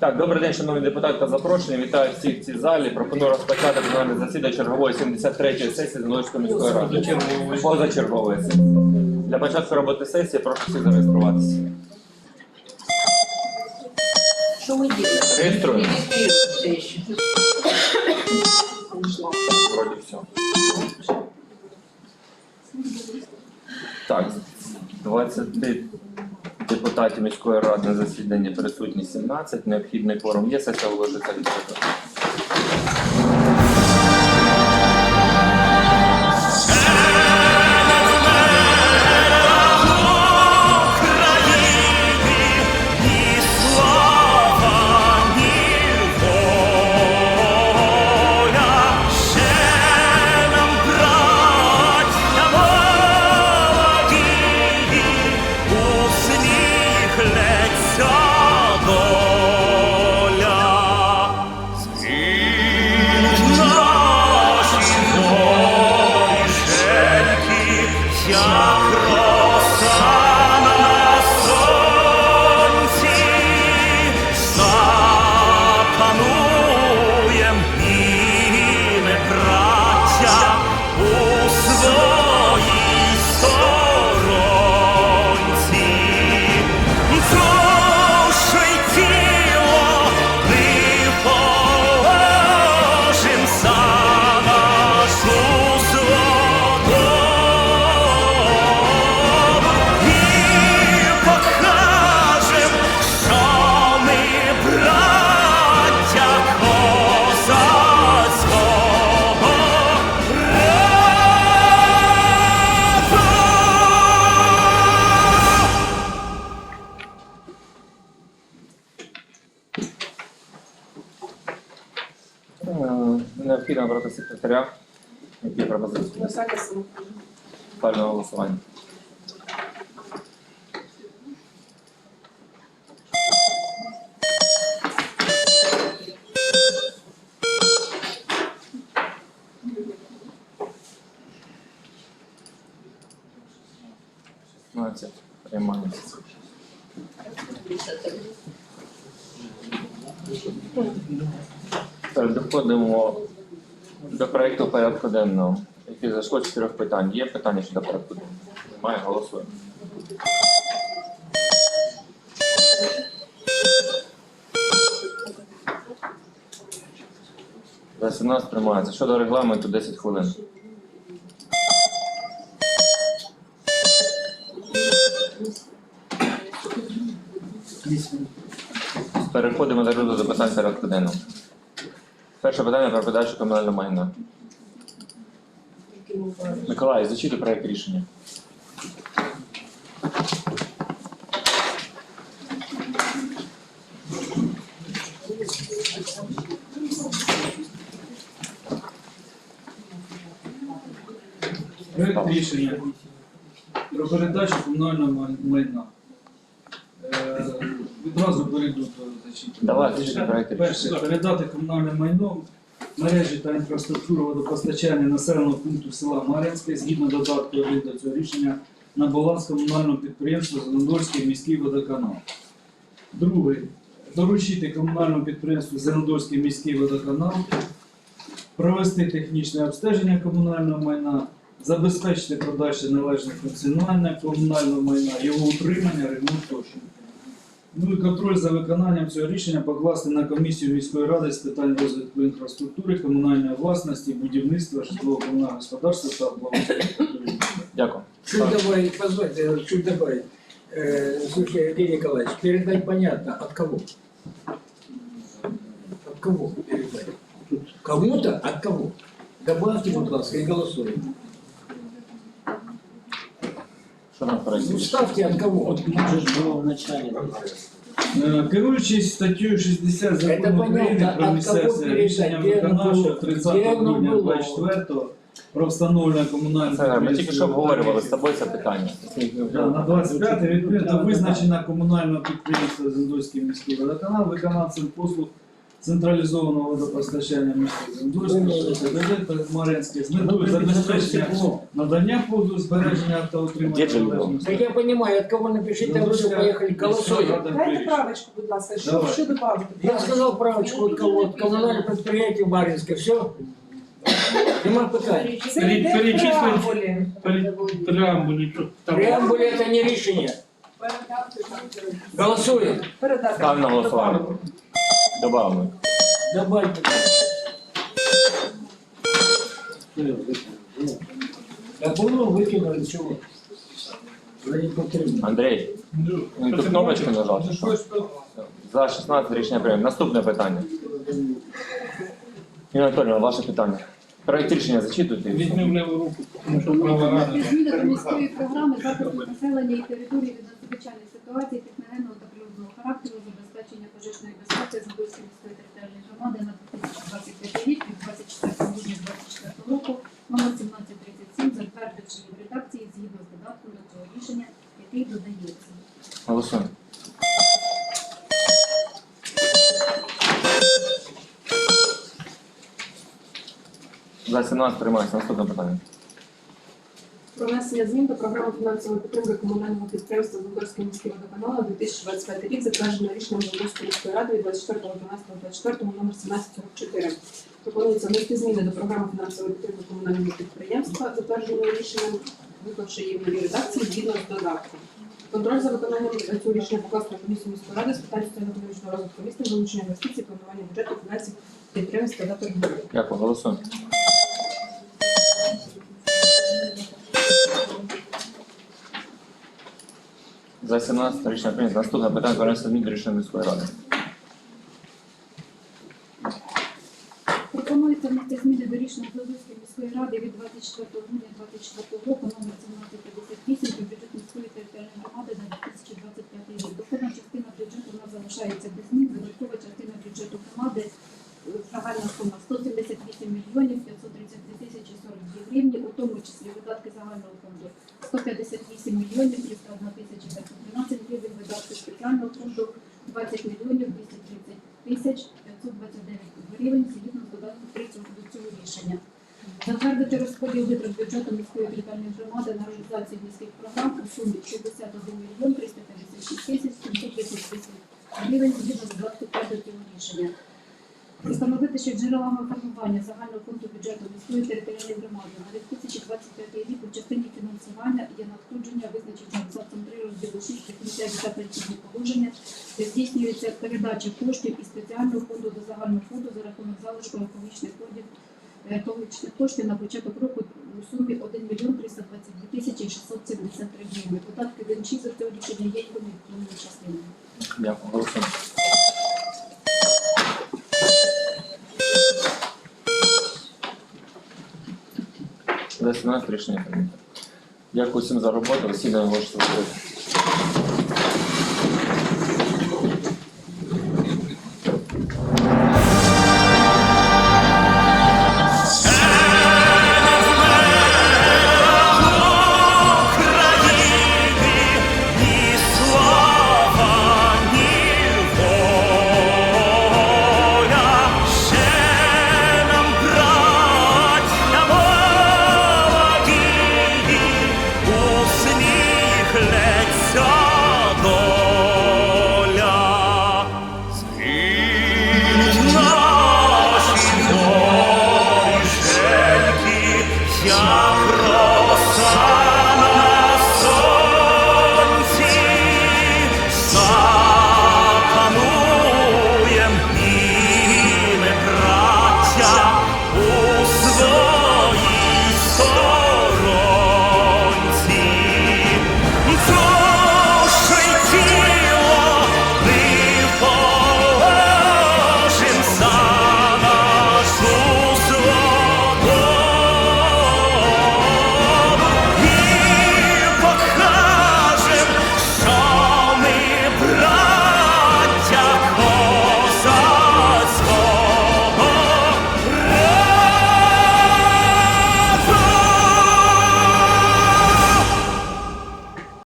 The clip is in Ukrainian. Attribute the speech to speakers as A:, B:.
A: Так, добрий день, шановні депутати та запрошені. Вітаю всіх в цій залі. Пропоную розпочати пленарне засідання чергової 73-ї сесії Зіночської міської ради. Позачергової сесії. Для початку роботи сесії прошу всіх зареєструватися.
B: Что мы делаем?
A: Реєструємо. Вроді все. Так, 20 депутатів міської ради на засіданні присутні 17. Необхідний форум є, сесія вложиться відкрито. Необхідно обрати секретаря. Які пропозиції? Спальне голосування. Шістнадцять. Приймається. Переходимо до проекту порядку денного, який зайшло чотирьох питань. Є питання щодо порядку денного? Немає, голосуємо. За 17 приймається. Щодо регламенту 10 хвилин. Переходимо до розгляду питань порядку денного. Перше питання про передачу комунального майна. Миколай, зачитуй проект рішення.
C: Проект рішення про передачу комунального майна. Е, Відразу перейду до.
A: Давай, зачитай проект.
C: Перше, передати комунальне майно мережі та інфраструктуру водопостачання населеного пункту села Мар'янське згідно додатку 1 до цього рішення на баланс комунального підприємства Зеленодольський міський водоканал. Друге, доручити комунальному підприємству Зеленодольський міський водоканал провести технічне обстеження комунального майна, забезпечити подальше належне функціонування комунального майна, його утримання, ремонт тощо. Ну і контроль за виконанням цього рішення покласти на комісію міської ради з питань розвитку інфраструктури, комунальної власності, будівництва, житлового комунального господарства та благоустрою.
A: Дякую.
D: Чуть добавить, позвольте, чуть добавить. Э, Слушай, Евгений Николаевич, передать понятно, от кого? От кого передать? Кому-то? От кого? Добавьте, будь ласка, и голосуем.
A: Що там в проекті
D: Ну,
A: рішення?
D: ставьте от кого?
C: Е, Керуючись статтею 60
D: Це
C: закону України
D: понятно,
C: про
D: от
C: місцеве
D: кого передати,
C: рішення виконавчого
D: було,
C: 30
D: де воно
C: грудня
D: було.
C: 24 про встановлення комунального
A: Це, ми тільки що обговорювали з тобою це питання.
C: Да, на 25 відповідно до визначення комунального підприємства Зендойський міський водоканал виконавцем послуг централізованого водопостачання з метою забезпечення надання позу збереження та належності.
D: Так я понимаю, от кого напишите, а вы поехали голосуем.
E: Дайте правочку, будь ласка, що,
C: Давай.
E: що добавити?
D: Я сказал правочку от кого, от коммунальное предприятие Маринское, все. Нема питань.
E: Це йде в
F: перечислити.
E: преамбулі.
F: преамбулі, там
D: Преамбуле это не решение. Голосуем.
E: Передати.
A: На голосування. Добавимо.
D: Добавьте. А было выкинули чего? Да не потрібно.
A: Андрій, він тут кнопочку нажав, чи що? За 16 рішення прийняв. Наступне питання. Ніна Анатольовна, ваше питання. Проект рішення зачитуйте. і все.
F: візьми в ліву руку, тому що права рада.
G: Зміни до міської програми захисту населення і території від надзвичайних ситуацій техногенного та природного характеру забезпечення пожежної безпеки Заборської міської територіальної громади на 2025 рік від 24 грудня 2024 року номер 1737 затвердивши в редакції згідно з додатком до цього рішення, який додається.
A: Голосуємо. За 17 приймається. Наступне питання.
H: Про внесення змін до програми фінансової підтримки комунального підприємства Володимирської міської водоканалу на 2025 рік, затверджено рішенням Володимирської міської ради від 24.12.24 номер 1744. Пропонується внести зміни до програми фінансової підтримки комунального підприємства, затвердженої рішенням, виклавши її в новій редакції згідно з додатком. Контроль за виконанням цього рішення покласти на комісію міської ради з питань соціально-економічного розвитку міста, залучення інвестицій, планування бюджету, фінансів, підприємства та торгівлі.
A: Дякую. Голосуємо. За 17 рішення прийнято. Наступне питання змін до рішення міської ради.
G: Пропонується внести зміни до рішення Зазовської міської ради від 24 грудня 2024 року номер 1758 про бюджет міської територіальної громади на 2025 рік. Доходна частина бюджету у залишається без змін. Додаткова частина бюджету громади е, загальна сума 178 мільйонів 532 тисячі 42 гривні, у тому числі видатки загального фонду 158 мільйонів 301 тисяча 513 гривень, видатки спеціального фонду 20 мільйонів 230 тисяч 529 гривень згідно з додатком 30 до цього рішення. Затвердити розподіл витрат бюджету міської територіальної громади на реалізацію міських програм у сумі 61 мільйон 356 тисяч 738 гривень згідно з додатком 5 до цього рішення. Встановити, що джерелами формування загального фонду бюджету міської територіальної громади на 2025 рік у частині фінансування є надходження, визначені абзацом 3 розділу 6 прикриття та перехідні положення, де здійснюється передача коштів із спеціального фонду до загального фонду за рахунок залишку екологічних кодів е, екологічних коштів на початок року у сумі 1 мільйон 322 тисячі 673 гривень. Податки інші за цього рішення є і частинами.
A: Дякую. Голосуємо. За 17 рішення прийнято. Дякую всім за роботу. Засідання можете закрити.